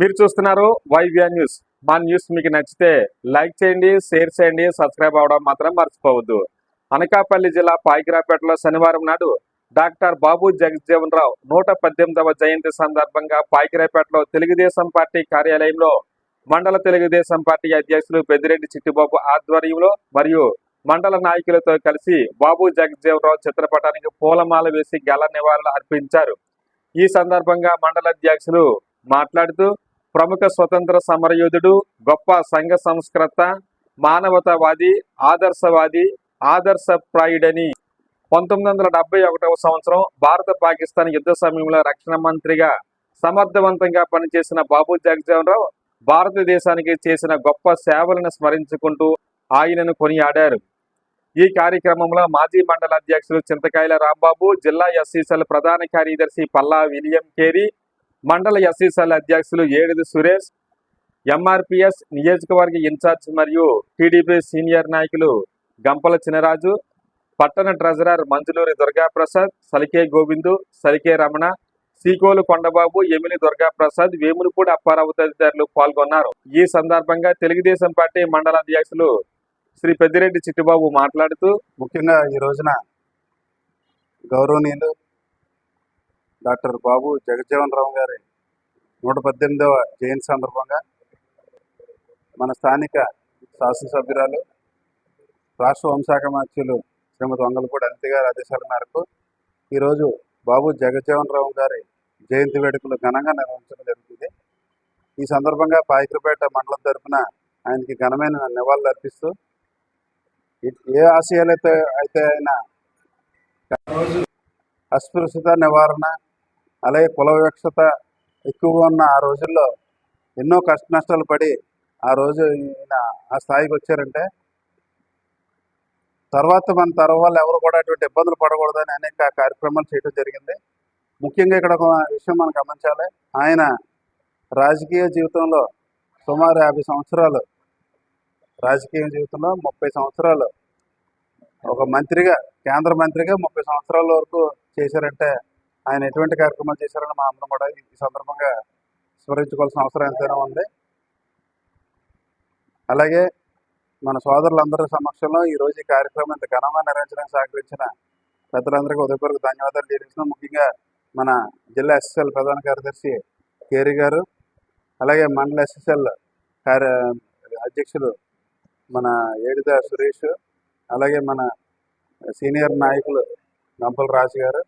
మీరు చూస్తున్నారు వైవ్య న్యూస్. మా న్యూస్ మీకు నచ్చితే లైక్ చేయండి షేర్ చేయండి సబ్స్క్రైబ్ అవడం మాత్రం మర్చిపోవద్దు. అనకాపల్లి జిల్లా పాయికిరాపేటలో శనివారం నాడు డాక్టర్ బాబు జగజ్జీవన్ రావు నూట పద్దెనిమిదవ జయంతి సందర్భంగా పాయికిరాపేటలో తెలుగుదేశం పార్టీ కార్యాలయంలో మండల తెలుగుదేశం పార్టీ అధ్యక్షులు పెద్దిరెడ్డి చిట్టిబాబు ఆధ్వర్యంలో మరియు మండల నాయకులతో కలిసి బాబు జగజ్జీవన్ రావు చిత్రపటానికి పూలమాల వేసి గల నివాళులు అర్పించారు. ఈ సందర్భంగా మండల అధ్యక్షులు మాట్లాడుతూ ప్రముఖ స్వతంత్ర సమరయోధుడు గొప్ప సంఘ సంస్కృత మానవతావాది ఆదర్శవాది ఆదర్శప్రాయుడని పంతొమ్మిది వందల డెబ్బై ఒకటవ సంవత్సరం భారత పాకిస్తాన్ యుద్ధ సమయంలో రక్షణ మంత్రిగా సమర్థవంతంగా పనిచేసిన బాబు జగజీవన్రావు భారతదేశానికి చేసిన గొప్ప సేవలను స్మరించుకుంటూ ఆయనను కొనియాడారు. ఈ కార్యక్రమంలో మాజీ మండల అధ్యక్షులు చింతకాయల రాంబాబు జిల్లా ఎస్సీసీఎల్ ప్రధాన కార్యదర్శి పల్లా విలియం కేరి మండల ఎస్సీసీఎల్ అధ్యక్షులు ఏడిది సురేష్ ఎంఆర్పిఎస్ నియోజకవర్గ ఇన్ఛార్జ్ మరియు టీడీపీ సీనియర్ నాయకులు గంపల చినరాజు పట్టణ ట్రెజరర్ మంజులూరి దుర్గాప్రసాద్ సలికే గోవిందు సలికే రమణ సీకోలు కొండబాబు ఎమిలి దుర్గాప్రసాద్ వేములపూడి అప్పారావు తదితరులు పాల్గొన్నారు. ఈ సందర్భంగా తెలుగుదేశం పార్టీ మండల అధ్యక్షులు శ్రీ పెద్దిరెడ్డి చిట్టిబాబు మాట్లాడుతూ ముఖ్యంగా ఈ రోజున గౌరవనీయులు డాక్టర్ బాబు జగజ్జీవన్ రావు గారి నూట పద్దెనిమిదవ జయంతి సందర్భంగా మన స్థానిక శాసనసభ్యురాలు రాష్ట్ర హోంశాఖ మంత్రులు శ్రీమతి వంగలపూడి అనిత గారి ఆదేశాల మేరకు ఈరోజు బాబు జగజ్జీవన్ రావు గారి జయంతి వేడుకలు ఘనంగా నిర్వహించడం జరుగుతుంది. ఈ సందర్భంగా పాయికరపేట మండలం తరపున ఆయనకి ఘనమైన నివాళులు అర్పిస్తూ ఏ- ఆశయాలైతే అయితే ఆయన అస్పృశ్యత నివారణ అలాగే కుల వివక్షత ఎక్కువగా ఉన్న ఆ రోజుల్లో ఎన్నో కష్ట నష్టాలు పడి ఆ రోజు ఈయన ఆ స్థాయికి వచ్చారంటే తర్వాత మన తరం వాళ్ళు ఎవరు కూడా అటువంటి ఇబ్బందులు పడకూడదని అనేక కార్యక్రమాలు చేయడం జరిగింది. ముఖ్యంగా ఇక్కడ ఒక విషయం మనం గమనించాలి. ఆయన రాజకీయ జీవితంలో సుమారు యాభై సంవత్సరాలు రాజకీయ జీవితంలో ముప్పై సంవత్సరాలు ఒక మంత్రిగా కేంద్ర మంత్రిగా ముప్పై సంవత్సరాల వరకు చేశారంటే ఆయన ఎటువంటి కార్యక్రమాలు చేశారని మా అందరం కూడా ఈ సందర్భంగా స్మరించుకోవాల్సిన అవసరం ఎంతైనా ఉంది. అలాగే మన సోదరులందరి సమక్షంలో ఈ రోజు ఈ కార్యక్రమం ఇంత ఘనంగా నిర్వహించడానికి సహకరించిన పెద్దలందరికీ ఉదయపూర్వక ధన్యవాదాలు తెలియజేస్తున్నాం. ముఖ్యంగా మన జిల్లా ఎస్ఎస్ఎల్ ప్రధాన కార్యదర్శి కేరి గారు అలాగే మండల ఎస్ఎస్ఎల్ కార్య అధ్యక్షులు మన ఏడిద సురేష్ అలాగే మన సీనియర్ నాయకులు గంపల రాజు గారు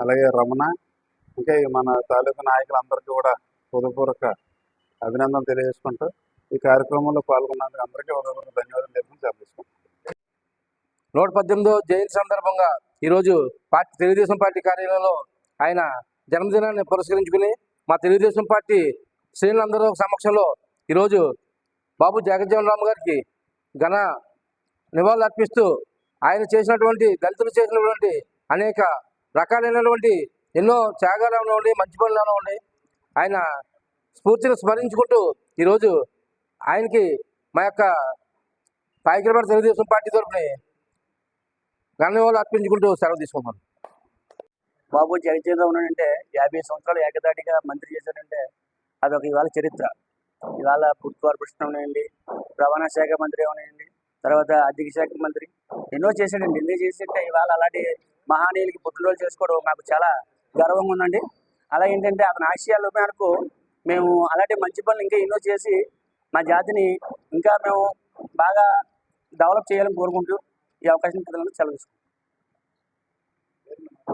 అలాగే రమణ ఇంకా మన తాలూకు నాయకులందరికీ కూడా హృదయపూర్వక అభినందనలు తెలియజేసుకుంటూ ఈ కార్యక్రమంలో పాల్గొన్నందుకు అందరికీ హృదయపూర్వక ధన్యవాదాలు తెలుపుకుని నూట పద్దెనిమిదో జయంతి సందర్భంగా ఈరోజు పార్టీ తెలుగుదేశం పార్టీ కార్యాలయంలో ఆయన జన్మదినాన్ని పురస్కరించుకుని మా తెలుగుదేశం పార్టీ శ్రేణులందరూ సమక్షంలో ఈరోజు బాబు జగజ్జీవన్ రామ్ గారికి ఘన నివాళులు అర్పిస్తూ ఆయన చేసినటువంటి దళితులు చేసినటువంటి అనేక రకాలైనటువంటి ఎన్నో త్యాగాలు ఉండి మంచి పనులు ఉండి ఆయన స్ఫూర్తిని స్మరించుకుంటూ ఈరోజు ఆయనకి మా యొక్క పాయకిరపేట తెలుగుదేశం పార్టీ తరఫున ధన్యవాదాలు అర్పించుకుంటూ సెలవు తీసుకున్నాను బాబు జగజ్జీవన్ ఉన్నాడంటే యాభై సంవత్సరాలు ఏకదాటిగా మంత్రి చేశాడంటే అదొక ఇవాళ చరిత్ర. ఇవాళ ఫుడ్ కార్పొరేషన్ అవనండి రవాణా శాఖ మంత్రి అవనండి తర్వాత ఆర్థిక శాఖ మంత్రి ఎన్నో చేశాడండి. ఎన్నో చేసింటే ఇవాళ అలాంటి మహానీయులకి పుట్టినరోజు చేసుకోవడం మాకు చాలా గర్వంగా ఉందండి. అలా ఏంటంటే అతని ఆశయాల మేరకు మేము అలాంటి మంచి పనులు ఇంకా ఎన్నో చేసి మా జాతిని ఇంకా మేము బాగా డెవలప్ చేయాలని కోరుకుంటూ ఈ అవకాశం పిల్లలను సెలవు తీసుకుంటాం